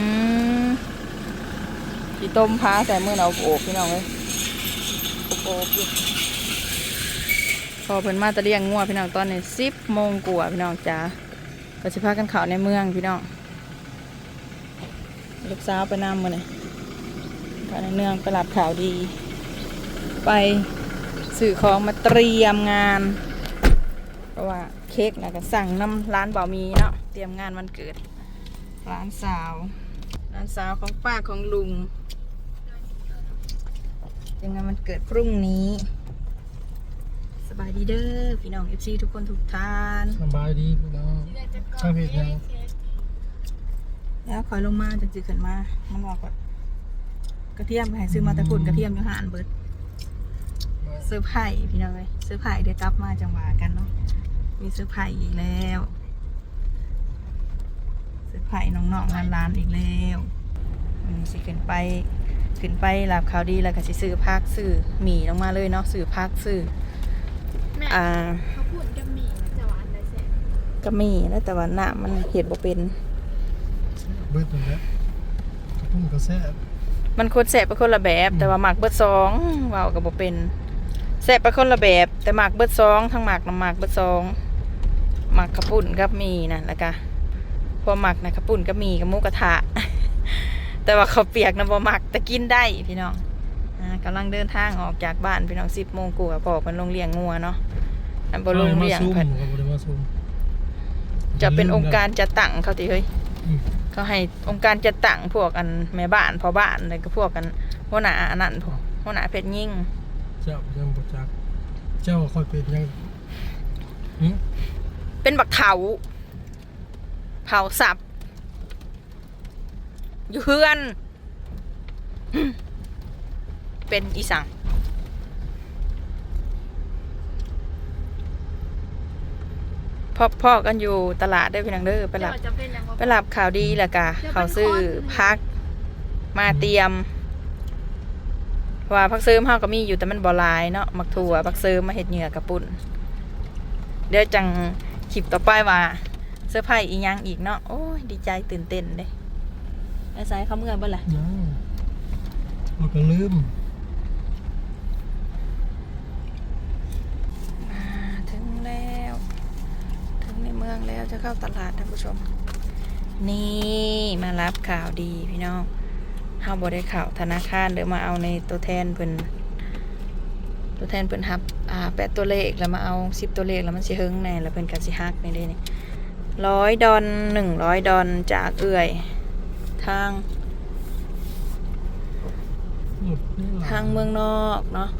อืมสีต้มพาใส่เมื่อเอาโอบพี่น้องเลยโอบๆอยู่พอเพิ่นมาตะเลียงงัวพี่น้องตอนนี้สิบโมงกว่าพี่น้องจ้าก็สิพากันเขาในเมืองพี่น้องลูกสาวไปนำมาเนี่ยไปในเมืองไปรับข่าวดี ไปสื่อของมาเตรียมงาน เพราะว่าเค้กนะก็สั่งน้ำร้านเบามีเนาะเตรียมงานวันเกิดร้านสาวานสาวของป้าของลุงเตรียมงานวันเกิดพรุ่งนี้ สบายดีเด้อพี่น้องเอฟซีทุกคนทุกท่านสบายดีพี่น้องข้าวเผ็ดยังแล้วคอยลงมาจะจืดขึ้นมา มันบอกว่ากระเทียมให้ซื้อมาแตะกุนกระเทียมอยู่หานเบิดเสื้อร์ไผ่พี่น้องเลยเสื้อร์ไผ่เดี๋ยวกลับมาจังหวะกันเนาะมีเสื้อร์ไผ่อีกแล้วเสื้อร์ไผ่น้องๆร้านๆอีกแล้ว อืมสิขึ้นไปขึ้นไปหลับข่าวดีแล้วก็สิซื้อพักซื้อหมี่ลงมาเลยเนาะซื้อพักซื้อแม่อ่าเขาพูดกับหมี่จะหวานได้แซ่บก็มีแล้วแต่ว่าน้ำมันเห็ดบ่เป็น เบิดตรงนี้กระพุ่งกระแซ่บมันคนแสบไปคนละแบบ แต่ว่าหมักเบิดสองเว้ากับบ่เป็นแสบไปคนละแบบ แต่หมักเบิดสองทั้งหมักน้ำหมักเบิดสองหมักขาวปุ่นกับมีนะแล้วก็พอหมักนะขาวปุ่นกับมีกับหมูกระทะ แต่ว่าเขาวเปียกนะบ่หมักแต่กินได้พี่น้องอ่ากำลังเดินทางออกจากบ้านพี่น้องสิบโมงกว่าพอมันลงเลี้ยงงัวเนาะอันบ่ลงเลี้ยงซุ่มเพิ่นก็บ่ได้มาซุ่มจะเป็นองค์การจะตั้งเขาติเฮ้ยอืมเขาให้องค์การจัดตั้งพวกอันแม่บ้านพ่อบ้านอะไรก็พวกกันหัวหน้าอันนั้นพวกหัวหน้าเพชรยิ่งเจ้ายังบ่จักเจ้าค่อยเป็นยังหึเป็นบักเถาเผาสับ อยู่เฮือน เป็นอีสังพ่อพ่อกันอยู่ตลาดได้อพี่นังเด้อไปรับเดี๋ยวจะเป็นอย่างว่าไปรับข่าวดีแหละกะเขาซื้อพักมาเตรียมเพราะว่าพักซื้อเฮาก็มีอยู่แต่มันบ่หลายเนาะมักถั่วพักซื้อมาเฮ็ดเหงื่อกระปุ่นเดี๋ยวจังคลิปต่อไปว่าเสื้อผ้าอีหยังอีกเนาะโอ้ยดีใจตื่นเต้นเด้ ไอ้สายเขาเมื่อบ่ล่ะยังเราก็ลืมอ่าถึงแล้ว ถึงในเมืองแล้วจะเข้าตลาดท่านผู้ชม นี่มารับข่าวดีพี่น้องเฮาบ่ได้ข่าวธนาคารเดี๋ยวมาเอาในตัวแทนเพิ่นตัวแทนเพิ่นฮับอ่าแปดตัวเลขแล้วมาเอาสิบตัวเลขแล้วมันสิเฮิงแน่แล้วเพิ่นก็สิฮักนี่เด้นี่ร้อยดอนหนึ่งร้อยดอนจากเอื่อย ทางหลุดนี่หรทางเมืองนอกเนาะ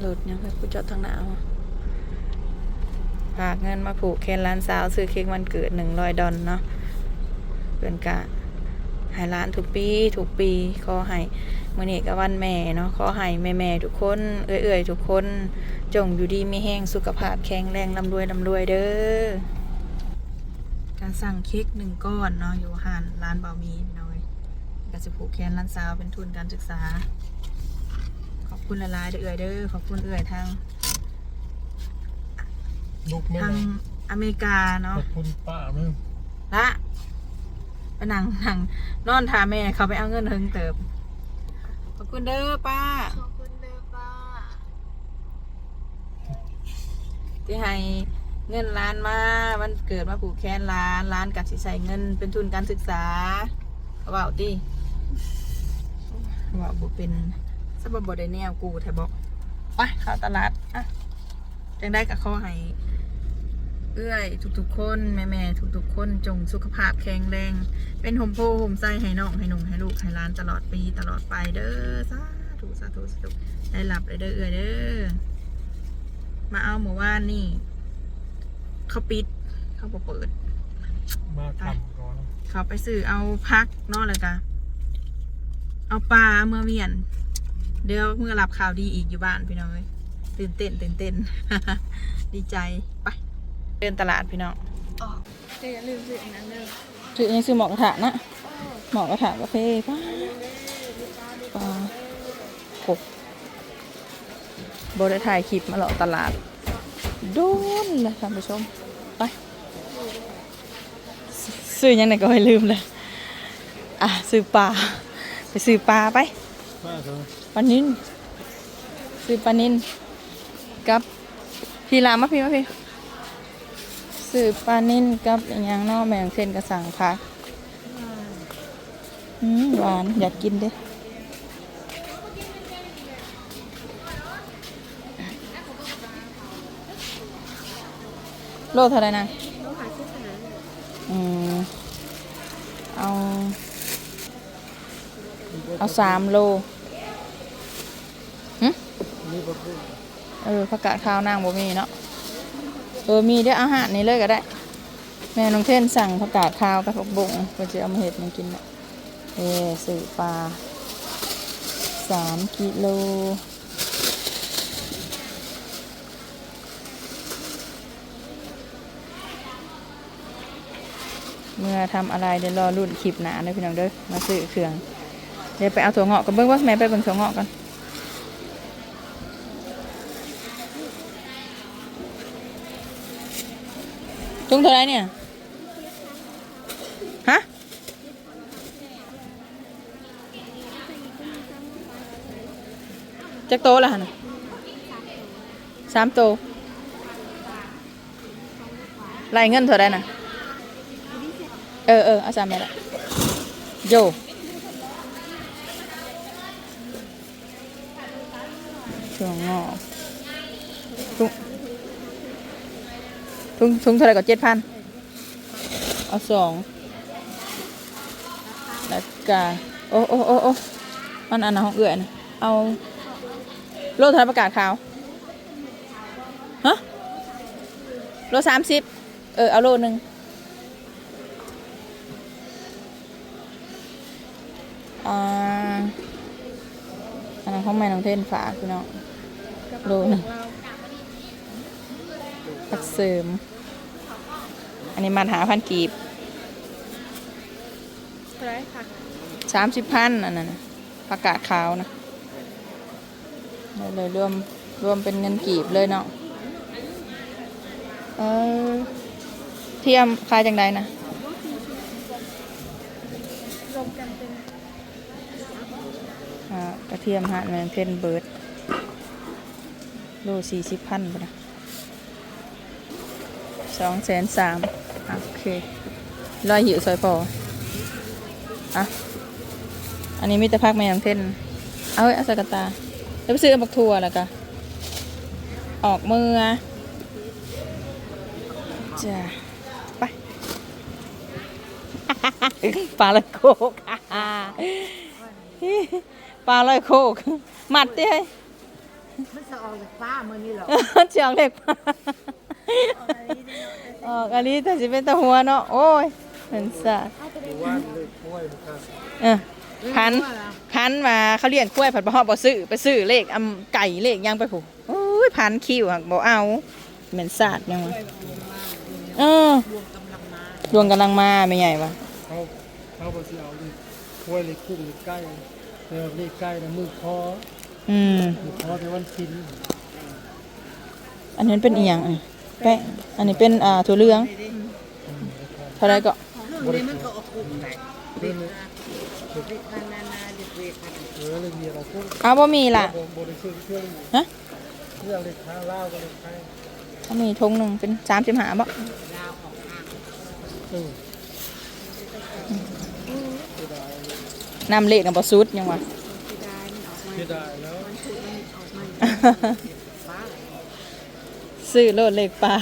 หลุดเนี่ยไปกูจอดทางหนาวฝากเงินมาผูกแคนร้านสาว ซื้อเค้กวันเกิดหนึ่งร้อยดอนเนาะเพิ่นกะให้ร้านทุกปีทุกปีขอให้มื้อนี้ก็วันแม่เนาะขอให้แม่ๆทุกคนเอื้อยๆทุกคน จงอยู่ดีมีแห้งสุขภาพแข็งแรงร่ำรวยร่ำรวยเด้อ การสั่งเค้กหนึ่งก้อนเนาะอยู่หานร้านเบามีพี่น้อยก็จะผูกแขนร้านสาวเป็นทุนการศึกษา ขอบคุณละลายๆเด้อเอื่อยเด้อขอบคุณเอื่อยทางลุกไม่ทางได้อเมริกาขเนาะอบคุณป้ามั้งละไปนั่งนั่งนอนทาแม่เขาไปเอาเงินเฮิงเติบ ขอบคุณเด้อป้าขอบคุณเด้อป้าที่ให้ เงินล้านมาวันเกิดมาผูกแขนล้านล้านกับสิใส่เงินเป็นทุนการศึกษาเขาบอกติว่าบ่เป็นสบบ่ได้แนวกูแทบอกไปข้าวตลาดอะจังได้กับข้อให้เอื้อยทุกๆคนแม่ๆทุกๆคนจงสุขภาพแข็งแรง เป็นโฮมโพโฮมไส้ให้น้องให้หนุ่งให้ลูกให้ล้านตลอดปีตลอดไปเด้อสาธุสาธุสาธุได้หลับเลยเด้อเอื้อยเด้อมาเอาหมู่ว่านนี่ เขาปิด เขาบ่เปิด มาทำก่อนเขาไปซื้อเอาพักเนอกเลยกะเอาปลาเมื่อเวียน เดี๋ยวเมื่อรับข่าวดีอีกอยู่บ้านพี่น้องเอ้ยตื่นเต้นตื่นเต้น ดีใจไปเดินตลาดพี่น้องอ๋อแต่อย่าลืมซื้ออันนั้นเด้อซื้อยังซื้อหมอกกระถะนะหมอกกระถะกาแฟป้าปลาหกบได้ถ่ายคลิปมาหรอกตลาดโดนเลยท่านผู้ชม ไปซื้อยังไงก็ไม่ลืมเลยอะซื้อปลาไปซื้อปลาไปปลานินซื้อปลานินกับพี่ลามาพี่มาพี่ซื้อปลานินกับอย่างนอกแมงเส้นกระสังพักอืมหวานอยากกินเด้ โลเท่าไหรนะต้องหาซื้อขนาดอืมเอา เอาสามโลหึเออผักกาดข้าวนางบ่มีเนาะเออมีได้ออาหารนี่เลยก็ได้ แม่น้องเทนสั่งผักกาดข้าวกับผักบุ้งเพื่อจะเอามาเห็ดมันกินเนี่ยเออสื่อปลาสามกิโล เมื่อทำอะไรเดี๋ยวรอรุ่นคลิปหนาเด้อพี่น้องเด้อมาซื้อเครื่องเดี๋ยวไปเอาถั่วงอกกันเบิ้งว่าแม่ไปเบิ่งถั่วงอกกันจุงเท่าไหรเนี่ยฮะจักโตละฮะน่ะสามโตไล่เงินเท่าไรน่ะ เออเออเอาสามแม่ละโยถั่วงอกทุงทุงทุงเท่าไหร่ก็เจ็ดพันเอาสองแล้วก็โอ้โอ้โอ้โอ้มันอันนั้นของเอื่อยนะเอาโลเท่าไหร่ประกาศขาวฮะโลสามสิบเออ เอาโลหนึ่ง อ่าอันนั้นของแม่น้องเทนฝากพี่น้องโลหนึงผักเสริม อันนี้มันหาพันกีบเท่าไหรค่ะสามสิบพันอันนั้นน่ะผักกาดขาวนะได้เลยรวมรวมเป็นเงินกีบเลยเนาะเออเทียมขายจังใดนะ รวมกันเป็น อ่ากระ เทียมฮะแมงเทนเบิร์ดโลสี่สิบพันไปนะสองแสนสามโอเคร้อยหิวซอยพออะ อันนี้มีแต่พักแมงเทนเอาไว้อาสกรตาแล้วไปซื้อบักทัวแล้วก็ออกมือจ้ะไปปลาลอยโคก ปลาลอยโคกมัดเต้ยมันจะออกจากฟ้ามือนี่หรอเจียงเล็กปลาออกอันนี้แต่สิเป็นตะหัวเนาะโอ้ยเป็นสัตว์ว่านเลยกล้วยมันครับเออพันพันมาเขาเลี้ยงกล้วยผัดบะฮอบบ่ซื้อไปซื้อเลขอำไก่เลขยังไปผูกโอ้ยพันคิวหักบ่เอาเหม็นสาดยังวะเออดวงกำลังมาไม่ใหญ่วะเขาเขาบ่สิเอาเลยกล้วยเลยคุ้งเลยใกล้ แต่ว่าเลขใกล้นะมือคออืม มือคอในวันกินอันนี้เป็นอีหยังอะแป้งอันนี้เป็นอ่าถั่วเหลืองเท่าไรก็เครื่องนี้มันก็ออกกลุ่มไหนเรื่องนี้เด็กนานานาเด็กเวทเออเลยมีเราคุ้งเอาบ่มีล่ะบ่บ่ได้ซื้อเครื่องฮะเครื่องเลยข้าวเหล้าก็เลยใกล้เอามีทงหนึ่งเป็นสามสิบห้าบ่ดาวของอ่างเออ น้ำเละกับบ่สุดยังวะที่ได้มันออกมาเสียดายแล้วถูกมันออกมาฟ้าซื้อโลดเล็กปลา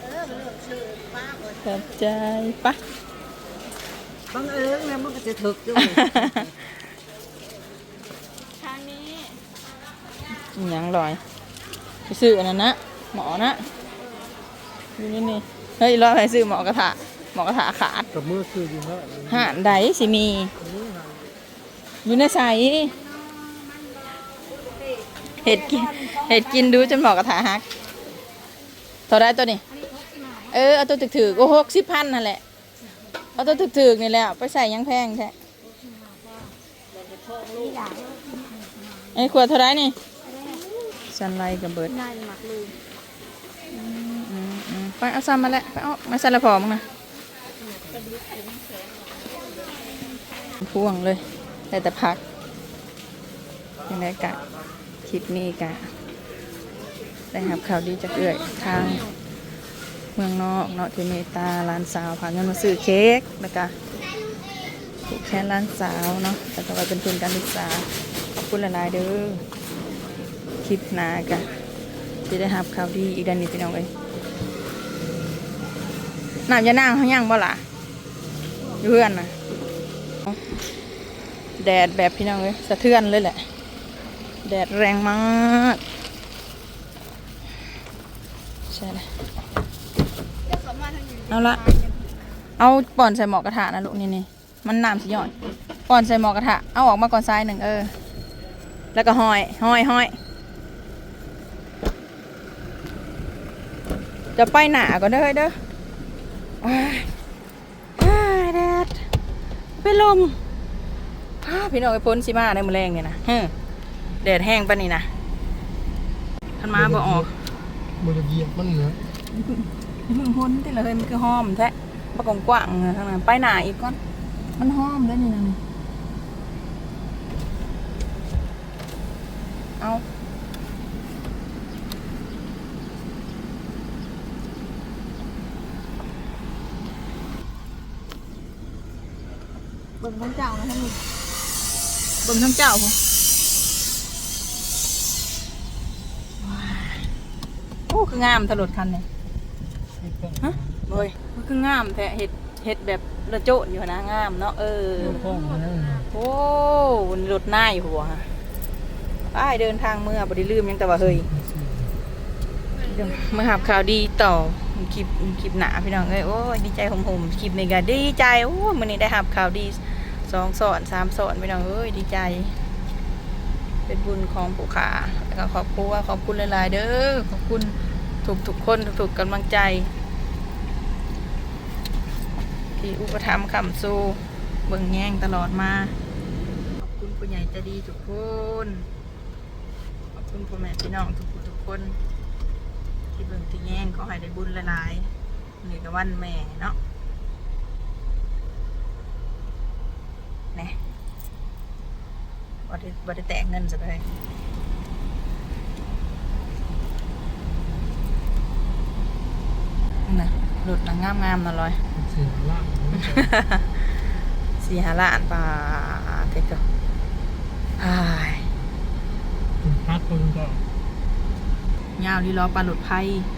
เออมันเลิกชื่อฟ้าก่อนขอบใจปะบังเอิญแล้วมันก็จะถึกด้วยทางนี้อิหยังลอยไปซื้ออันนั้นนะหมอนะอยู่นี่นี่ เฮ้ยรอไปซื้อหมอกระทะหมอกระทะขาดกับมือซื้ออยู่ฮะห่านใดสิมี อยู่ในใสเห็ดกินเห็ดกินดูจนหมอกระทะหักเท่าไรตัวนี้เออเอาตัวถึกๆโอ้หกสิบพันนั่นแหละเอาตัวถึกๆนี่แหละไปใส่ยังแพงแท้ไอ้ขวดเท่าไรนี่สันไลกับเบิร์ด ไปเอาซ้ำมาแล้วไปเอามาใส่ละพอมั้งนะพ่วงเลยได้แต่พักยังไงกะคลิปนี้กะได้รับข่าวดีจากเอื่อยทางเมืองนอกเนาะที่เมตตาร้านสาวพาเงินมาซื้อเค้กแล้วก็ผูกแค่ร้านสาวเนาะแล้วก็ไว้เป็นทุนการศึกษาขอบคุณหลายเด้อคลิปหน้ากะจะได้รับข่าวดีอีกด้านนี้พี่น้องเอ้ย น้ำยานางเขายังบ่ล่ะเพื่อนนะแดดแบบพี่น้องเลยสะเทือนเลยแหละ แดดแรงมากใช่เลยเอาละเอาป่อนใส่หมอกกระทะนะลูกนี่นี่มันน้ำสิหย่อนป่อนใส่หมอกกระทะเอาออกมาก่อนซ้ายหนึ่งเออ แล้วก็หอยหอยหอยจะไปหนาก็เด้เด้อ แดดเป็นลมอ้าพี่น้องไปพ้นสิมาในมือแรงเนี่ยนะเฮ้อแดดแห้งปะนี่นะทันมาบ่ออกบ่ได้เหยียบมันเหนือมึงพ้นที่ละเฮ้ยมันคือห้อมแท้ปะกงกว้างๆอะทางนั้นไปหนาอีกก่อน มันห้อมแล้วนี่นะนี่เอา บิ่งทั้งเจ้านะท่านนี่เบิ่งทั้งเจ้าพุ่นว้ายโอ้คืองามถลดคันเนี่ยฮะโอ้ยมันคืองามแท้เห็ดเห็ดแบบระโจนอยู่นะงามเนาะเออห้องนะโอ้รถหน้าอยู่หัวป้ายเดินทางเมื่อบไดิลืมยังแต่ว่าเฮ้ยเดี๋ยวมาหาข่าวดีต่อคลิปคลิปหนาพี่น้องเอ้ยโอ้ยดีใจหมๆคลิปนี้ก็ดีใจโอ้ยมันนี้ได้หับข่าวดี สองสอนสามสอนพี่น้องเอ้ยดีใจ เป็นบุญของผู้ขาแล้วก็ขอบคุณว่าขอบคุณหลาย ๆ เด้อขอบคุณทุกทุกคนทุกๆกำลังใจ ที่อุปถัมภ์คำสู้เบิ่งแย่งตลอดมา ขอบคุณผู้ใหญ่ใจดีทุกคนขอบคุณพ่อแม่พี่น้องทุกทุกคน ที่เบิ่งที่แย่งขอให้ได้บุญหลายๆนี่ก็วันแม่เนาะ แหน่บ่ได้บ่ได้แตกเงินซะเลยนั่นน่ะหลุดนะงามๆน่ะลอยเสียล่างสี่ห้าล้านบาทเด็กก็พายถึงพัดคนก็ยาวดีรอปลาหลุดไพ่เ